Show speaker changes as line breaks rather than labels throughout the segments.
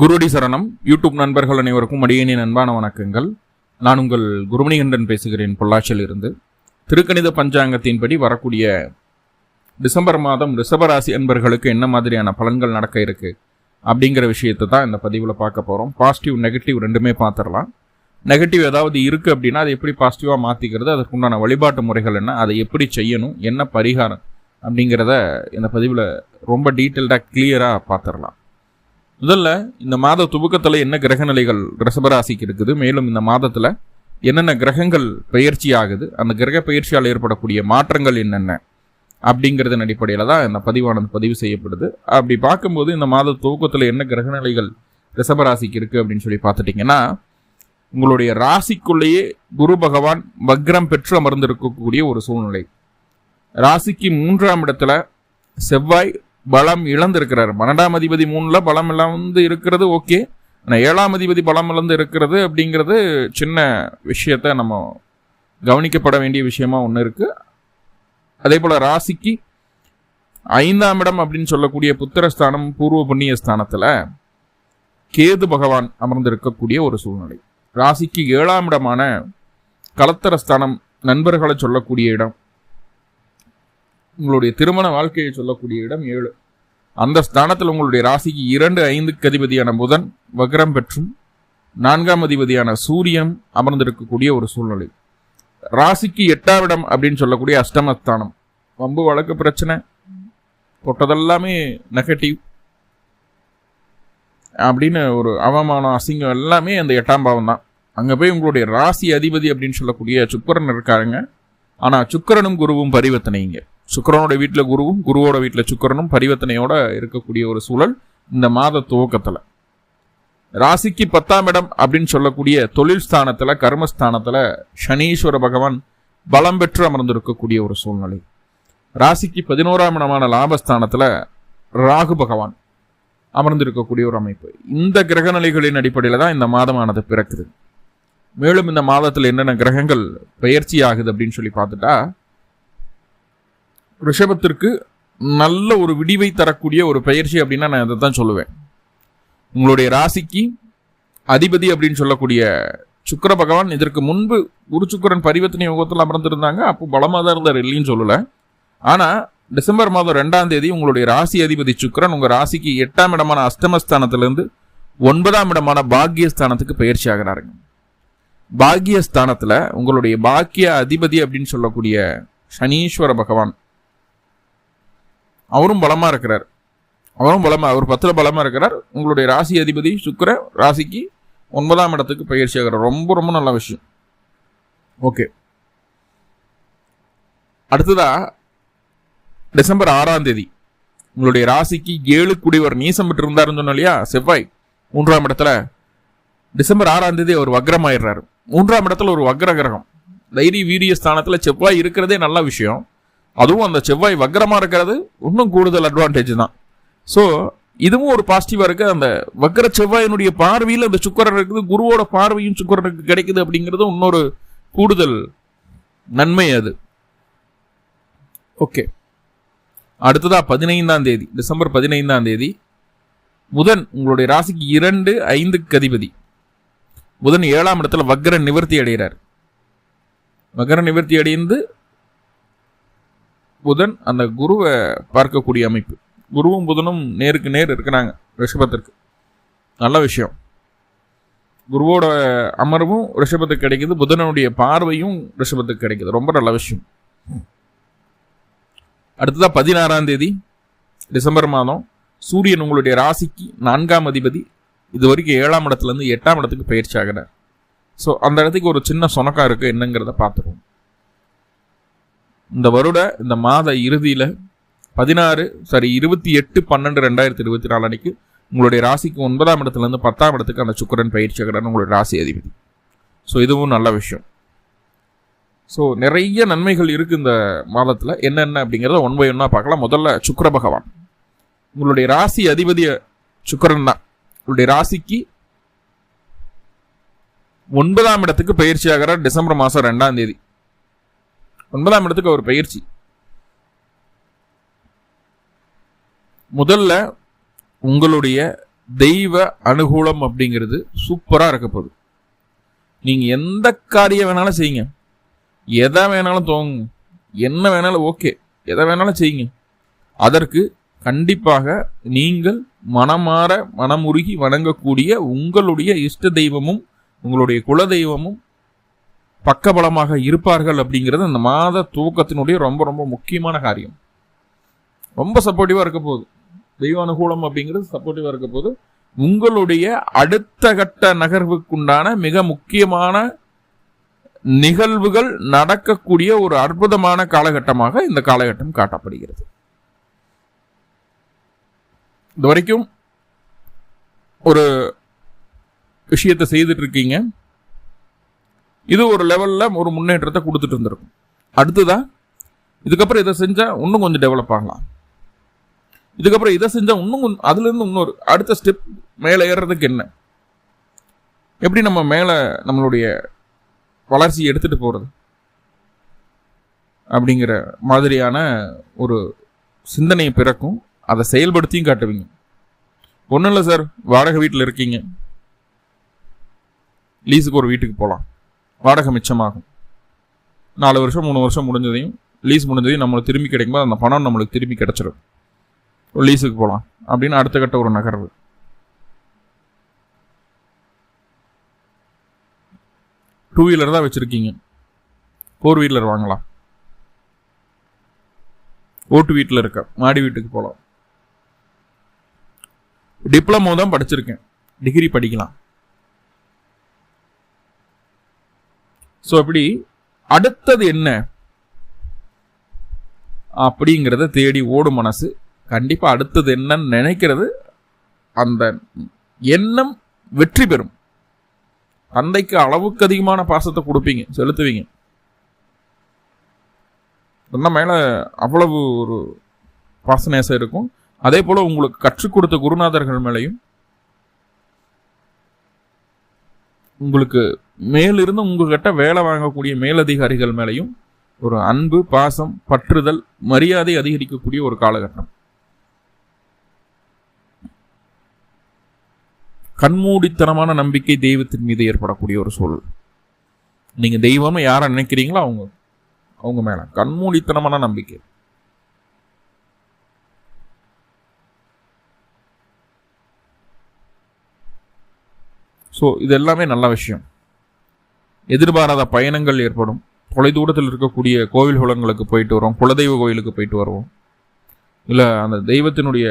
குருடி சரணம். யூடியூப் நண்பர்கள் அனைவருக்கும் அடியேனின் அன்பான வணக்கங்கள். நான் உங்கள் குருமணிகண்டன் பேசுகிறேன் பொள்ளாச்சியில் இருந்து திருக்கணித பஞ்சாங்கத்தின்படி வரக்கூடிய டிசம்பர் மாதம் ரிஷபராசி அன்பர்களுக்கு என்ன மாதிரியான பலன்கள் நடக்க இருக்கு அப்படிங்கிற விஷயத்தை தான் இந்த பதிவில் பார்க்க போகிறோம் பாசிட்டிவ் நெகட்டிவ் ரெண்டுமே பார்த்துடலாம். நெகட்டிவ் ஏதாவது இருக்குது அப்படின்னா அதை எப்படி பாசிட்டிவாக மாற்றிக்கிறது அதற்குண்டான வழிபாட்டு முறைகள் என்ன அதை எப்படி செய்யணும் என்ன பரிகாரம் அப்படிங்கிறத இந்த பதிவில் ரொம்ப டீட்டெயில்டாக கிளியராக பார்த்துடலாம். முதல்ல இந்த மாத துவக்கத்தில் என்ன கிரக நிலைகள் ரிஷபராசிக்கு இருக்குது மேலும் இந்த மாதத்தில் என்னென்ன கிரகங்கள் பயிற்சி ஆகுது அந்த கிரக பயிற்சியால் ஏற்படக்கூடிய மாற்றங்கள் என்னென்ன அப்படிங்கிறதன் அடிப்படையில் தான் இந்த பதிவானது பதிவு செய்யப்படுது. அப்படி பார்க்கும்போது இந்த மாத துவக்கத்தில் என்ன கிரக நிலைகள் ரிஷபராசிக்கு இருக்குது அப்படின்னு சொல்லி பார்த்துட்டிங்கன்னா உங்களுடைய ராசிக்குள்ளேயே குரு பகவான் வக்ரம் பெற்று அமர்ந்திருக்கக்கூடிய ஒரு சூழ்நிலை. ராசிக்கு மூன்றாம் இடத்துல செவ்வாய் பலம் இழந்திருக்கிறார். பன்னெண்டாம் அதிபதி மூணில் பலம் இழந்து இருக்கிறது ஓகே. ஆனால் ஏழாம் அதிபதி பலம் இழந்து இருக்கிறது அப்படிங்கிறது சின்ன விஷயத்த நம்ம கவனிக்கப்பட வேண்டிய விஷயமா ஒன்று இருக்குது அதே போல் ராசிக்கு ஐந்தாம் இடம் அப்படின்னு சொல்லக்கூடிய புத்திரஸ்தானம் பூர்வ புண்ணிய ஸ்தானத்தில் கேது பகவான் அமர்ந்திருக்கக்கூடிய ஒரு சூழ்நிலை. ராசிக்கு ஏழாம் இடமான கலத்தரஸ்தானம் நண்பர்களை சொல்லக்கூடிய இடம். உங்களுடைய திருமண வாழ்க்கையை சொல்லக்கூடிய இடம் ஏழு. அந்த ஸ்தானத்தில் உங்களுடைய ராசிக்கு இரண்டு ஐந்துக்கு அதிபதியான புதன் வக்ரம் பெற்றும் நான்காம் அதிபதியான சூரியன் அமர்ந்திருக்கக்கூடிய ஒரு சூழ்நிலை. ராசிக்கு எட்டாம் இடம் அப்படின்னு சொல்லக்கூடிய அஷ்டமஸ்தானம். வம்பு வழக்கு பிரச்சனை தொட்டதெல்லாமே நெகட்டிவ் அப்படின்னு ஒரு அவமானம் அசிங்கம் எல்லாமே அந்த எட்டாம் பாவம் தான். அங்கே போய் உங்களுடைய ராசி அதிபதி அப்படின்னு சொல்லக்கூடிய சுக்கரன் இருக்காருங்க. ஆனால் சுக்கரனும் குருவும் பரிவர்த்தனைங்க சுக்கரனோட வீட்டில் குருவும் குருவோட வீட்டில் சுக்கரனும் பரிவர்த்தனையோட இருக்கக்கூடிய ஒரு சூழல் இந்த மாத துவக்கத்தில். ராசிக்கு பத்தாம் இடம் அப்படின்னு சொல்லக்கூடிய தொழில் ஸ்தானத்தில் கர்மஸ்தானத்தில் சனீஸ்வர பகவான் பலம் பெற்று அமர்ந்திருக்கக்கூடிய ஒரு சூழ்நிலை. ராசிக்கு பதினோராம் இடமான லாபஸ்தானத்தில் ராகு பகவான் அமர்ந்திருக்கக்கூடிய ஒரு அமைப்பு. இந்த கிரக நிலைகளின் அடிப்படையில் தான் இந்த மாதமானது பிறக்குது. மேலும் இந்த மாதத்தில் என்னென்ன கிரகங்கள் பயிற்சி ஆகுது அப்படின்னு சொல்லி பார்த்துட்டா ரிஷபத்திற்கு நல்ல ஒரு விடிவை தரக்கூடிய ஒரு பயிற்சி அப்படின்னா நான் அதை தான் சொல்லுவேன். உங்களுடைய ராசிக்கு அதிபதி அப்படின்னு சொல்லக்கூடிய சுக்கர பகவான் இதற்கு முன்பு குரு சுக்கரன் பரிவர்த்தனை யோகத்தில் அமர்ந்திருந்தாங்க. அப்போ பலமாக தான் இருந்தார் இல்லைன்னு சொல்லலை. ஆனால் டிசம்பர் மாதம் ரெண்டாம் தேதி உங்களுடைய ராசி அதிபதி சுக்கரன் உங்கள் ராசிக்கு எட்டாம் இடமான அஷ்டமஸ்தானத்திலேருந்து ஒன்பதாம் இடமான பாக்கியஸ்தானத்துக்கு பயிற்சி ஆகிறாருங்க. பாக்கியஸ்தானத்தில் உங்களுடைய பாக்கிய அதிபதி அப்படின்னு சொல்லக்கூடிய சனீஸ்வர பகவான் அவரும் பலமாக இருக்கிறார். அவரும் பலமாக அவர் பத்தில் பலமாக இருக்கிறார். உங்களுடைய ராசி அதிபதி சுக்கர ராசிக்கு ஒன்பதாம் இடத்துக்கு பயிற்சி ஆகிறார் ரொம்ப ரொம்ப நல்ல விஷயம். ஓகே. அடுத்ததா டிசம்பர் ஆறாம் தேதி. உங்களுடைய ராசிக்கு ஏழு குடிவர் நீசம் பெற்று இருந்தாருன்னு சொன்னோம் இல்லையா? செவ்வாய் மூன்றாம் இடத்துல டிசம்பர் ஆறாம் தேதி அவர் வக்ரமாயிடுறாரு. மூன்றாம் இடத்துல ஒரு வக்ர கிரகம் தைரிய வீரிய ஸ்தானத்தில் செவ்வாய் இருக்கிறதே நல்ல விஷயம். அதுவும் அந்த செவ்வாய் வக்கரமாக இருக்கிறது இன்னும் கூடுதல் அட்வான்டேஜ் தான். ஸோ இதுவும் ஒரு பாசிட்டிவாக இருக்குது அந்த வக்கர செவ்வாயினுடைய பார்வையில் அந்த சுக்கரன் இருக்குது குருவோட பார்வையும் சுக்கரனுக்கு கிடைக்குது அப்படிங்கிறது இன்னொரு கூடுதல் நன்மை அது. ஓகே அடுத்ததா பதினைந்தாம் தேதி டிசம்பர் பதினைந்தாம் தேதி. புதன் உங்களுடைய ராசிக்கு இரண்டு ஐந்து கதிபதி புதன் ஏழாம் இடத்துல வக்கர நிவர்த்தி அடைகிறார். வக்கர நிவர்த்தி அடைந்து புதன் அந்த குருவை பார்க்கக்கூடிய அமைப்பு. குருவும் புதனும் நேருக்கு நேர் இருக்கிறாங்க ரிஷபத்திற்கு. நல்ல விஷயம். குருவோட அமர்வும் ரிஷபத்துக்கு கிடைக்குது புதனுடைய பார்வையும் ரிஷபத்துக்கு கிடைக்குது. ரொம்ப நல்ல விஷயம். அடுத்ததா பதினாறாம் தேதி டிசம்பர் மாதம் சூரியன் உங்களுடைய ராசிக்கு நான்காம் அதிபதி. இது வரைக்கும் ஏழாம் இடத்துலேருந்து எட்டாம் இடத்துக்கு பயிற்சி ஆகிறார். ஸோ அந்த இடத்துக்கு ஒரு சின்ன சொனக்கா இருக்குது என்னங்கிறத பார்த்துருவோம். இந்த வருட இந்த மாத இறுதியில் பதினாறு சாரி இருபத்தி எட்டு பன்னெண்டு ரெண்டாயிரத்தி இருபத்தி நாலு அன்னைக்கு உங்களுடைய ராசிக்கு ஒன்பதாம் இடத்துலேருந்து பத்தாம் இடத்துக்கு அந்த சுக்கரன் பயிற்சி ஆகிறார் உங்களுடைய ராசி அதிபதி. ஸோ இதுவும் நல்ல விஷயம். ஸோ நிறைய நன்மைகள் இருக்குது இந்த மாதத்தில். என்னென்ன அப்படிங்கிறத ஒன் பை ஒன்னாக பார்க்கலாம். முதல்ல சுக்கர பகவான். உங்களுடைய ராசி அதிபதியை சுக்கரன் தான். உங்களுடைய ராசிக்கு ஒன்பதாம் இடத்துக்கு பயிற்சியாகிற டிசம்பர் மாதம் ரெண்டாம் தேதி. ஒன்பதாம் இடத்துக்கு ஒரு பயிற்சி. முதல்ல உங்களுடைய தெய்வ அனுகூலம் அப்படிங்கிறது சூப்பராக இருக்க போகுது. நீங்கள் எந்த காரியம் வேணாலும் செய்யுங்க. எதை வேணாலும் தோங்குங்க. என்ன வேணாலும் ஓகே. எதை வேணாலும் செய்யுங்க. அதற்கு கண்டிப்பாக நீங்கள் மனமாற மனமுருகி வணங்கக்கூடிய உங்களுடைய இஷ்ட தெய்வமும் உங்களுடைய குல தெய்வமும் பக்கபலமாக இருப்பார்கள் அப்படிங்கிறது அந்த மாத தூக்கத்தினுடைய ரொம்ப ரொம்ப முக்கியமான காரியம். ரொம்ப சப்போர்ட்டிவாக இருக்க போகுது. தெய்வ அனுகூலம் அப்படிங்கிறது சப்போர்ட்டிவாக இருக்க போது உங்களுடைய அடுத்த கட்ட நகர்வுக்குண்டான மிக முக்கியமான நிகழ்வுகள் நடக்கக்கூடிய ஒரு அற்புதமான காலகட்டமாக இந்த காலகட்டம் காட்டப்படுகிறது. இது வரைக்கும் ஒரு விஷயத்தை செய்துட்டு இருக்கீங்க. இது ஒரு லெவலில் ஒரு முன்னேற்றத்தை கொடுத்துட்டு இருந்திருக்கும் அடுத்ததா இதுக்கப்புறம் இதை செஞ்சால் இன்னும் கொஞ்சம் டெவலப் ஆகலாம். இதுக்கப்புறம் இதை செஞ்சால் இன்னும் அதுலேருந்து இன்னொரு அடுத்த ஸ்டெப் மேலே ஏறுறதுக்கு என்ன? எப்படி நம்ம மேலே நம்மளுடைய வளர்ச்சியை எடுத்துகிட்டு போகிறது அப்படிங்கிற மாதிரியான ஒரு சிந்தனையை பிறக்கும். அதை செயல்படுத்தியும் காட்டுவீங்க. ஒன்றும் இல்லை சார் வாடகை வீட்டில் இருக்கீங்க. லீஸுக்கு ஒரு வீட்டுக்கு போகலாம் வாடகை மிச்சமாகும். நாலு வருஷம் மூணு வருஷம் முடிஞ்சதையும் லீஸ் முடிஞ்சதையும் நம்மளுக்கு திரும்பி கிடைக்கும்போது அந்த பணம் நம்மளுக்கு திரும்பி கிடச்சிடும் லீஸுக்கு போகலாம் அப்படின்னு அடுத்த கட்ட ஒரு நகர்வு. டூ வீலர் தான் வச்சுருக்கீங்க. ஃபோர் வீலர் வாங்கலாம். ஓட்டு வீட்டில் இருக்க மாடி வீட்டுக்கு போகலாம் டிப்ளமோ தான் படிச்சிருக்கேன். டிகிரி படிக்கலாம். ஸோ அப்படி அடுத்தது என்ன? அப்படிங்கிறத தேடி ஓடும் மனசு. கண்டிப்பாக அடுத்தது என்னன்னு நினைக்கிறது அந்த எண்ணம் வெற்றி பெறும். தந்தைக்கு அளவுக்கு அதிகமான பாசத்தை கொடுப்பீங்க செலுத்துவீங்க. என்ன மேலே அவ்வளவு ஒரு பாசநேசம் இருக்கும். அதே போல் உங்களுக்கு கற்றுக் கொடுத்த குருநாதர்கள் மேலையும் உங்களுக்கு மேலிருந்து உங்ககிட்ட வேலை வாங்கக்கூடிய மேலதிகாரிகள் மேலையும் ஒரு அன்பு பாசம் பற்றுதல் மரியாதை அதிகரிக்கக்கூடிய ஒரு காலகட்டம். கண்மூடித்தனமான நம்பிக்கை தெய்வத்தின் மீது ஏற்படக்கூடிய ஒரு சூழல். நீங்க தெய்வம் யாரை நினைக்கிறீங்களோ அவங்க அவங்க மேல. கண்மூடித்தனமான நம்பிக்கை. ஸோ இது எல்லாமே நல்ல விஷயம். எதிர்பாராத பயணங்கள் ஏற்படும். தொலைதூரத்தில் இருக்கக்கூடிய கோவில் குளங்களுக்கு போயிட்டு வருவோம். குலதெய்வ கோயிலுக்கு போயிட்டு வருவோம். இல்லை அந்த தெய்வத்தினுடைய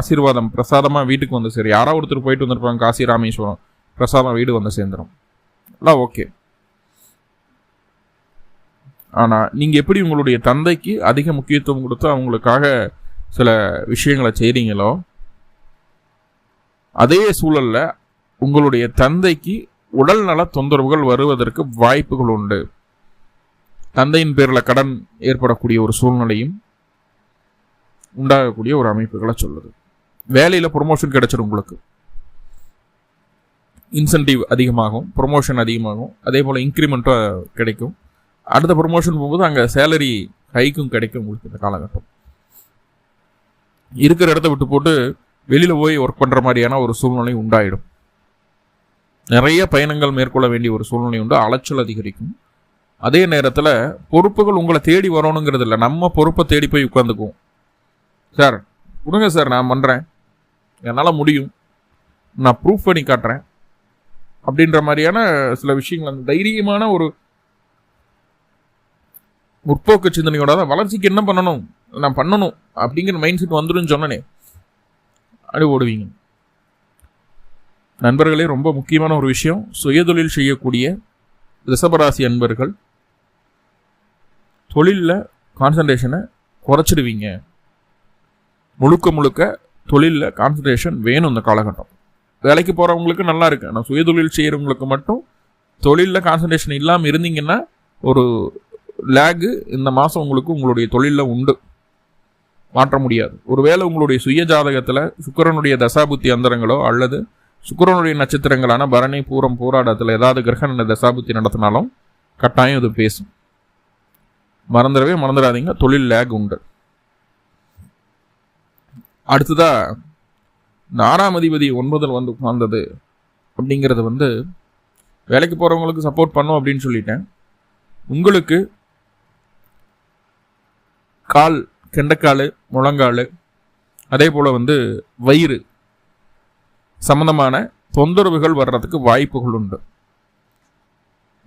ஆசீர்வாதம் பிரசாதமாக வீட்டுக்கு வந்து சரி யாராவது ஒருத்தர் போயிட்டு வந்திருப்பாங்க காசி ராமேஸ்வரம் பிரசாதம் வீடு வந்து சேர்ந்துடும் எல்லாம் ஓகே. ஆனால் நீங்கள் எப்படி உங்களுடைய தந்தைக்கு அதிக முக்கியத்துவம் கொடுத்து அவங்களுக்காக சில விஷயங்களை செய்கிறீங்களோ அதே சூழலில் உங்களுடைய தந்தைக்கு உடல்நல தொந்தரவுகள் வருவதற்கு வாய்ப்புகள் உண்டு. தந்தையின் பேரில் கடன் ஏற்படக்கூடிய ஒரு சூழ்நிலையும் உண்டாகக்கூடிய ஒரு அமைப்புகளை சொல்லுது. வேலையில் ப்ரொமோஷன் கிடைச்சிடும் உங்களுக்கு. இன்சென்டிவ் அதிகமாகும் ப்ரொமோஷன் அதிகமாகும் அதே போல் இன்க்ரிமெண்ட்டாக கிடைக்கும். அடுத்த ப்ரொமோஷன் போகும்போது அங்கே சேலரி ஹைக்கும் கிடைக்கும் உங்களுக்கு இந்த காலகட்டம். இருக்கிற இடத்த விட்டு போட்டு வெளியில் போய் ஒர்க் பண்ணுற மாதிரியான ஒரு சூழ்நிலை உண்டாயிடும். நிறைய பயணங்கள் மேற்கொள்ள வேண்டிய ஒரு சூழ்நிலை உண்டு. அலைச்சல் அதிகரிக்கும். அதே நேரத்தில் பொறுப்புகள் உங்களை தேடி வரணுங்கிறது இல்லை. நம்ம பொறுப்பை தேடி போய் உட்காந்துக்குவோம் சார் கொடுங்க சார் நான் பண்ணுறேன் என்னால் முடியும். நான் ப்ரூஃப் பண்ணி காட்டுறேன். அப்படின்ற மாதிரியான சில விஷயங்கள் அந்த தைரியமான ஒரு முற்போக்கு சிந்தனையோட தான் வளர்ச்சிக்கு என்ன பண்ணணும்? நான் பண்ணணும். அப்படிங்கிற மைண்ட் செட் வந்துடும் சொன்னனே. அப்படி ஓடுவீங்க. நண்பர்களே ரொம்ப முக்கியமான ஒரு விஷயம். சுயதொழில் செய்யக்கூடிய ரிஷபராசி அன்பர்கள் தொழிலில் கான்சன்ட்ரேஷனை குறைச்சிடுவீங்க. முழுக்க முழுக்க தொழிலில் கான்சன்ட்ரேஷன் வேணும் இந்த காலகட்டம். வேலைக்கு போகிறவங்களுக்கு நல்லா இருக்கு. ஆனால் சுயதொழில் செய்கிறவங்களுக்கு மட்டும் தொழிலில் கான்சன்ட்ரேஷன் இல்லாமல் இருந்தீங்கன்னா ஒரு லேகு இந்த மாதம் உங்களுக்கு உங்களுடைய தொழிலில் உண்டு. மாற்ற முடியாது. ஒருவேளை உங்களுடைய சுய ஜாதகத்தில் சுக்கரனுடைய தசாபுத்தி அந்தரங்களோ அல்லது சுக்கரனுடைய நட்சத்திரங்களான பரணி பூரம் போராட்டத்தில் ஏதாவது கிரகண தசாபுத்தி நடத்தினாலும் கட்டாயம் இது பேசும். மறந்துடவே மறந்துடாதீங்க. தொழில் லேக் உண்டு. அடுத்ததா இந்த ஆறாம் அதிபதி ஒன்பதில் வந்து உட்கார்ந்தது அப்படிங்கிறது வந்து வேலைக்கு போகிறவங்களுக்கு சப்போர்ட் பண்ணும் அப்படின்னு சொல்லிட்டேன். உங்களுக்கு கால் கெண்டைக்கால் முழங்கால் அதே போல் வந்து வயிறு சம்பந்தமான தொந்தரவுகள் வர்றதுக்கு வாய்ப்புகள் உண்டு.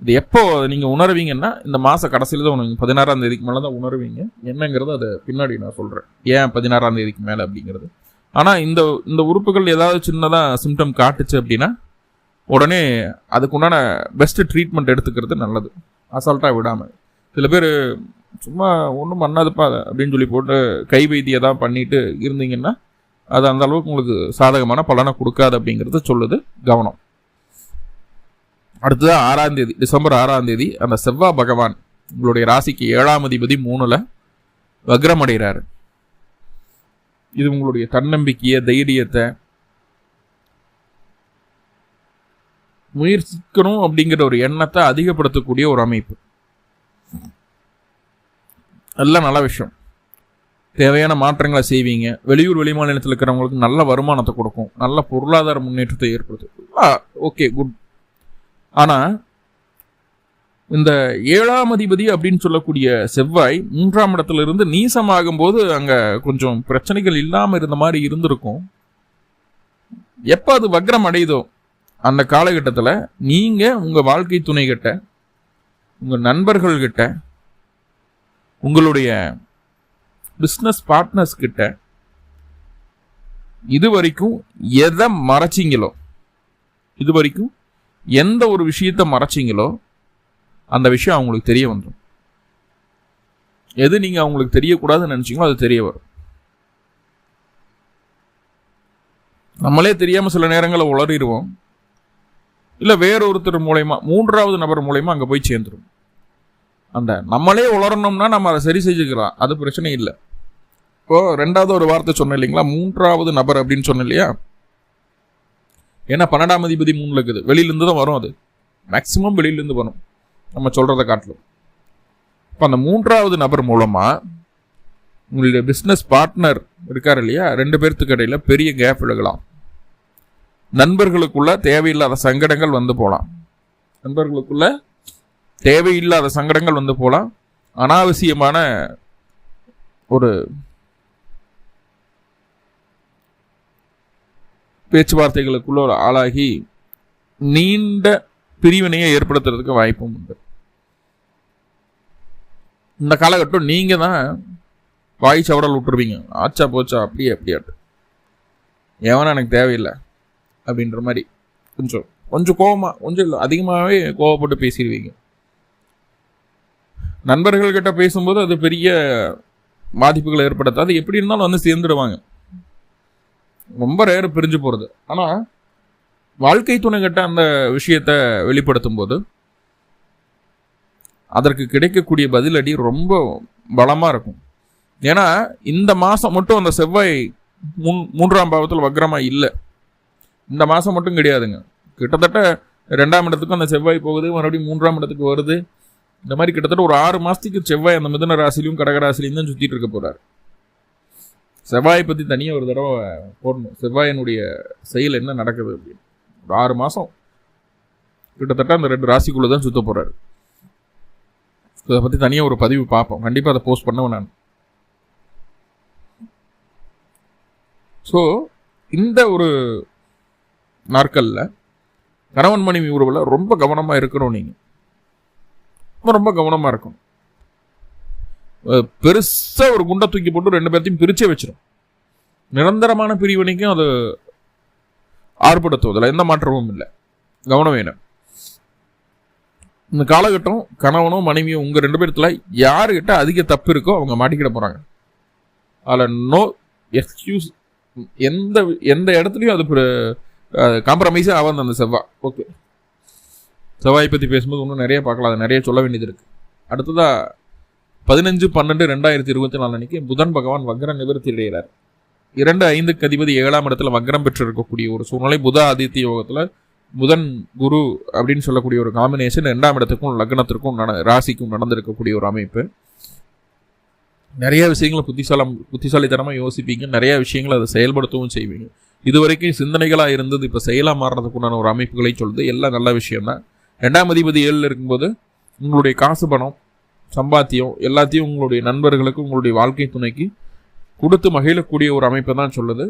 இது எப்போ நீங்கள் உணர்வீங்கன்னா இந்த மாத கடைசியில் தான் உணர்வீங்க. பதினாறாம் தேதிக்கு மேலே தான் உணர்வீங்க. என்னங்கிறது அதை பின்னாடி நான் சொல்கிறேன் ஏன் பதினாறாம் தேதிக்கு மேலே அப்படிங்கிறது? ஆனால் இந்த இந்த உறுப்புகள் ஏதாவது சின்னதாக சிம்டம் காட்டுச்சு அப்படின்னா உடனே அதுக்குண்டான பெஸ்ட் ட்ரீட்மெண்ட் எடுத்துக்கிறது நல்லது. அசால்ட்டாக விடாமல் சில பேர் சும்மா ஒன்றும் பண்ணாதுப்பா அப்படின்னு சொல்லி போட்டு கை வைத்தியம் தான் பண்ணிட்டு இருந்தீங்கன்னா அது அந்த அளவுக்கு உங்களுக்கு சாதகமான பலனை கொடுக்காது அப்படிங்கிறது சொல்லுது கவனம். அடுத்தது ஆறாம் தேதி டிசம்பர் ஆறாம் தேதி அந்த செவ்வாய் பகவான் உங்களுடைய ராசிக்கு ஏழாம் அதிபதி மூணுல வக்ரம் அடைகிறாரு. இது உங்களுடைய தன்னம்பிக்கையை தைரியத்தை முயற்சிக்கணும் அப்படிங்கிற ஒரு எண்ணத்தை அதிகப்படுத்தக்கூடிய ஒரு அமைப்பு. எல்லாம் நல்ல விஷயம். தேவையான மாற்றங்களை செய்வீங்க. வெளியூர் வெளிமாநிலத்தில் இருக்கிறவங்களுக்கு நல்ல வருமானத்தை கொடுக்கும். நல்ல பொருளாதார முன்னேற்றத்தை ஏற்படுத்தும். ஓகே குட் ஆனால் இந்த ஏழாம் அதிபதி அப்படின்னு சொல்லக்கூடிய செவ்வாய் மூன்றாம் இடத்துல இருந்து நீசமாகும் போது அங்கே கொஞ்சம் பிரச்சனைகள் இல்லாமல் இருந்த மாதிரி இருந்திருக்கும். எப்போ அது வக்ரம் அடையுதோ அந்த காலகட்டத்தில் நீங்கள் உங்கள் வாழ்க்கை துணைகிட்ட உங்கள் நண்பர்கள்கிட்ட உங்களுடைய பிஸ்னஸ் பார்ட்னர்ஸ் கிட்ட இது வரைக்கும் எதை மறைச்சிங்களோ இது வரைக்கும் எந்த ஒரு விஷயத்த மறைச்சிங்களோ அந்த விஷயம் அவங்களுக்கு தெரிய வந்துடும் எது நீங்கள் அவங்களுக்கு தெரியக்கூடாதுன்னு நினச்சிங்களோ அது தெரிய வரும். நம்மளே தெரியாமல் சில நேரங்களில் உளறிடுவோம். இல்லை வேறொருத்தர் மூலயமா மூன்றாவது நபர் மூலயமா அங்கே போய் சேர்ந்துடும் அந்த நம்மளே உளரணும்னா நம்ம அதை சரி செஞ்சுக்கலாம். அது பிரச்சனை இல்லை. இப்போ ரெண்டாவது ஒரு வார்த்தை சொன்னேன் இல்லைங்களா? மூன்றாவது நபர் அப்படின்னு சொன்னேன் இல்லையா? ஏன்னா பன்னெண்டாம் அதிபதி மூணில் இருக்குது. வெளியிலேருந்து தான் வரும் அது. மேக்சிமம் வெளியிலேருந்து வரும். நம்ம சொல்கிறத காட்டிலும். இப்போ அந்த மூன்றாவது நபர் மூலமாக உங்களுடைய பிஸ்னஸ் பார்ட்னர் இருக்கார் இல்லையா? ரெண்டு பேர்த்துக்கு இடையில் பெரிய கேப் விழுகலாம் நண்பர்களுக்குள்ள தேவையில்லாத சங்கடங்கள் வந்து போகலாம் நண்பர்களுக்குள்ள தேவையில்லாத சங்கடங்கள் வந்து போகலாம் அனாவசியமான ஒரு பேச்சுவார்த்தைகளுக்குள்ள ஒரு ஆளாகி நீண்ட பிரிவினையை ஏற்படுத்துறதுக்கு வாய்ப்பும் உண்டு. இந்த காலகட்டம் நீங்கள் தான் வாய் சவடல் விட்டுருவீங்க. ஆச்சா போச்சா அப்படியே அப்படியாட்டு எவனா எனக்கு தேவையில்லை அப்படின்ற மாதிரி கொஞ்சம் கொஞ்சம் கோபமாக கொஞ்சம் இல்லை அதிகமாகவே கோவப்பட்டு பேசிடுவீங்க. நண்பர்கள்கிட்ட பேசும்போது அது பெரிய பாதிப்புகளை ஏற்படுத்தாது. எப்படி இருந்தாலும் வந்து சேர்ந்துடுவாங்க. ரொம்ப ரேர் பிரிஞ்சு போகிறது ஆனால் வாழ்க்கை துணை கிட்ட அந்த விஷயத்தை வெளிப்படுத்தும் போது அதற்கு கிடைக்கக்கூடிய பதிலடி ரொம்ப பலமாக இருக்கும். ஏன்னா இந்த மாதம் மட்டும் அந்த செவ்வாய் மூன் மூன்றாம் பாவத்தில் வக்ரமாக இல்லை. இந்த மாதம் மட்டும் கிடையாதுங்க. கிட்டத்தட்ட ரெண்டாம் இடத்துக்கும் அந்த செவ்வாய் போகுது மறுபடியும் மூன்றாம் இடத்துக்கு வருது. இந்த மாதிரி கிட்டத்தட்ட ஒரு ஆறு மாதத்துக்கு செவ்வாய் அந்த மிதன ராசிலையும் கடகராசிலையும் தான் சுற்றிட்டு இருக்க போகிறார் செவ்வாயை பற்றி தனியாக ஒரு தடவை போடணும். செவ்வாயினுடைய செயல் என்ன நடக்குது அப்படின்னு. ஒரு ஆறு மாதம் கிட்டத்தட்ட அந்த ரெண்டு ராசிக்குள்ளே தான் சுற்ற போகிறாரு இதை பற்றி தனியாக ஒரு பதிவு பார்ப்போம். கண்டிப்பாக அதை போஸ்ட் பண்ணுவேன் நான். ஸோ இந்த ஒரு நாட்களில் கணவன் மனைவி உறவில் ரொம்ப கவனமாக இருக்கணும் நீங்கள் ரொம்ப ரொம்ப கவனமாக இருக்கணும். பெருசாக ஒரு குண்டை தூக்கி போட்டு ரெண்டு பேர்த்தையும் பிரிச்சே வச்சிடும் நிரந்தரமான பிரிவினைக்கும் அது ஆர்ப்படுத்துவதில் எந்த மாற்றமும் இல்லை. கவனம் வேணும். இந்த காலகட்டம் கணவனும் மனைவியும் உங்கள் ரெண்டு பேர்த்துல யாருக்கிட்ட அதிக தப்பு இருக்கோ அவங்க மாட்டிக்கிட போகிறாங்க அதில் நோ எக்ஸ்கியூஸ் எந்த எந்த இடத்துலையும் அது காம்ப்ரமைஸே ஆகாது அந்த செவ்வாய் ஓகே செவ்வாய் பற்றி பேசும்போது இன்னும் நிறைய பார்க்கலாம். அது நிறைய சொல்ல வேண்டியது இருக்குது அடுத்ததாக பதினஞ்சு பன்னெண்டு ரெண்டாயிரத்தி இருபத்தி நாலு அன்னைக்கு புதன் பகவான் வக்ர நிவர்த்தி அடைகிறார். இரண்டு ஐந்துக்கு அதிபதி ஏழாம் இடத்துல வக்ரம் பெற்று இருக்கக்கூடிய ஒரு சூழ்நிலை புத ஆதித்ய யோகத்தில் புதன் குரு அப்படின்னு சொல்லக்கூடிய ஒரு காம்பினேஷன் ரெண்டாம் இடத்துக்கும் லக்னத்திற்கும் நட ராசிக்கும் நடந்திருக்கக்கூடிய ஒரு அமைப்பு. நிறைய விஷயங்களை புத்திசாலம் புத்திசாலித்தனமாக யோசிப்பீங்க. நிறைய விஷயங்களை அதை செயல்படுத்தவும் செய்வீங்க. இது வரைக்கும் சிந்தனைகளாக இருந்தது இப்போ செயலாக மாறுறதுக்குண்டான ஒரு அமைப்புகளை சொல்லுது எல்லாம் நல்ல விஷயம்தான். ரெண்டாம் அதிபதி ஏழில் இருக்கும்போது உங்களுடைய காசு பணம் சம்பாத்தியம் எல்லாத்தையும் உங்களுடைய நண்பர்களுக்கு உங்களுடைய வாழ்க்கை துணைக்கு கொடுத்து மகிழக்கூடிய ஒரு அமைப்பை தான் சொல்லுது.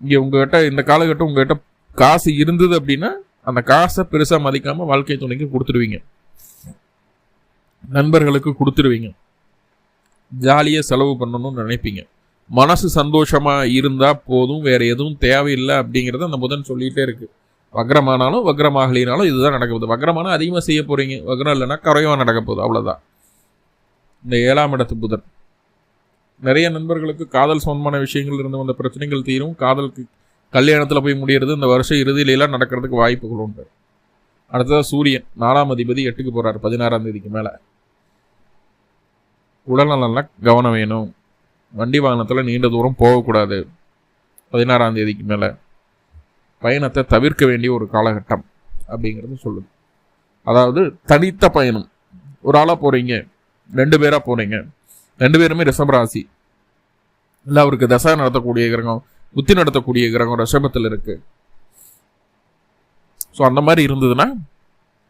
இங்கே உங்ககிட்ட இந்த காலகட்டம் உங்ககிட்ட காசு இருந்தது அப்படின்னா அந்த காசை பெருசாக மதிக்காமல் வாழ்க்கை துணைக்கு கொடுத்துருவீங்க. நண்பர்களுக்கு கொடுத்துருவீங்க. ஜாலியாக செலவு பண்ணணும்னு நினைப்பீங்க. மனசு சந்தோஷமாக இருந்தால் போதும் வேறு எதுவும் தேவையில்லை அப்படிங்கிறத அந்த புதன் சொல்லிகிட்டே இருக்குது வக்ரமானாலும் வக்ரமாகலினாலும் இதுதான் நடக்க போகுது. வக்ரமானால் அதிகமாக செய்ய போகிறீங்க வக்ரம் இல்லைன்னா குறைவாக நடக்க போகுது. அவ்வளோதான் இந்த ஏழாம் இடத்து புதன். நிறைய நண்பர்களுக்கு காதல் சம்பந்தமான விஷயங்கள் இருந்து வந்த பிரச்சனைகள் தீரும். காதலுக்கு கல்யாணத்தில் போய் முடியறது இந்த வருஷம் இறுதியிலலாம் நடக்கிறதுக்கு வாய்ப்புகள் உண்டு. அடுத்ததாக சூரியன். நாலாம் அதிபதி எட்டுக்கு போகிறார் பதினாறாம் தேதிக்கு மேலே. உடல்நலம்லாம் கவனம் வேணும். வண்டி வாகனத்தில் நீண்ட தூரம் போகக்கூடாது. பதினாறாம் தேதிக்கு மேலே. பயணத்தை தவிர்க்க வேண்டிய ஒரு காலகட்டம் அப்படிங்கிறது சொல்லுது. அதாவது தனித்த பயணம். ஒரு ஆளாக போகிறீங்க ரெண்டு பேராக போனீங்க. ரெண்டு பேருமே ரிஷபராசி இல்லை அவருக்கு தசா நடத்தக்கூடிய கிரகம் புத்தி நடத்தக்கூடிய கிரகம் ரிஷபத்தில் இருக்கு. ஸோ அந்த மாதிரி இருந்ததுன்னா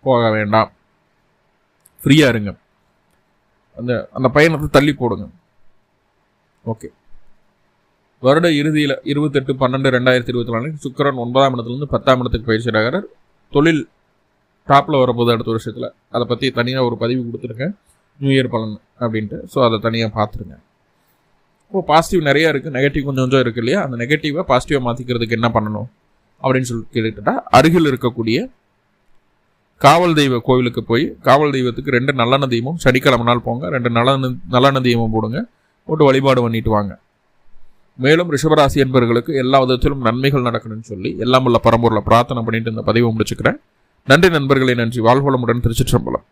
போக வேண்டாம். ஃப்ரீயாக இருங்க. அந்த அந்த பயணத்தை தள்ளி போடுங்க. ஓகே வருட இறுதியில் இருபத்தெட்டு பன்னெண்டு ரெண்டாயிரத்தி இருபத்தி நாலு சுக்கரன் ஒன்பதாம் இடத்துலேருந்து பத்தாம் இடத்துக்கு பயிற்சி ஆகிறார் தொழில் டாப்பில் வரப்போகுது அடுத்த வருஷத்தில். அதை பற்றி தனியாக ஒரு பதிவு கொடுத்துருக்கேன். நியூ இயர் பலன் அப்படின்ட்டு. ஸோ அதை தனியாக பார்த்துருங்க. இப்போ பாசிட்டிவ் நிறையா இருக்குது நெகட்டிவ் கொஞ்சம் கொஞ்சம் இருக்குது இல்லையா? அந்த நெகட்டிவை பாசிட்டிவாக மாற்றிக்கிறதுக்கு என்ன பண்ணணும்? அப்படின்னு சொல்லி கேட்டுட்டா அருகில் இருக்கக்கூடிய காவல் தெய்வ கோவிலுக்கு போய் காவல் தெய்வத்துக்கு ரெண்டு நல்லெண்ண தெய்வம் சனிக்கிழமை நாள் போங்க. ரெண்டு நல்லெண்ண நல்லெண்ண தெய்வம் போடுங்க. போட்டு வழிபாடு பண்ணிட்டு வாங்க. மேலும் ரிஷபராசி என்பவர்களுக்கு எல்லா விதத்திலும் நன்மைகள் நடக்கணும்னு சொல்லி எல்லாம் உள்ள பரம்பூரில் பிரார்த்தனை பண்ணிட்டு இந்த பதிவை முடிச்சுக்கிறேன். நன்றி நண்பர்களே நன்றி. வாழ்வளமுடன் திருச்சிற்றம்பலம்.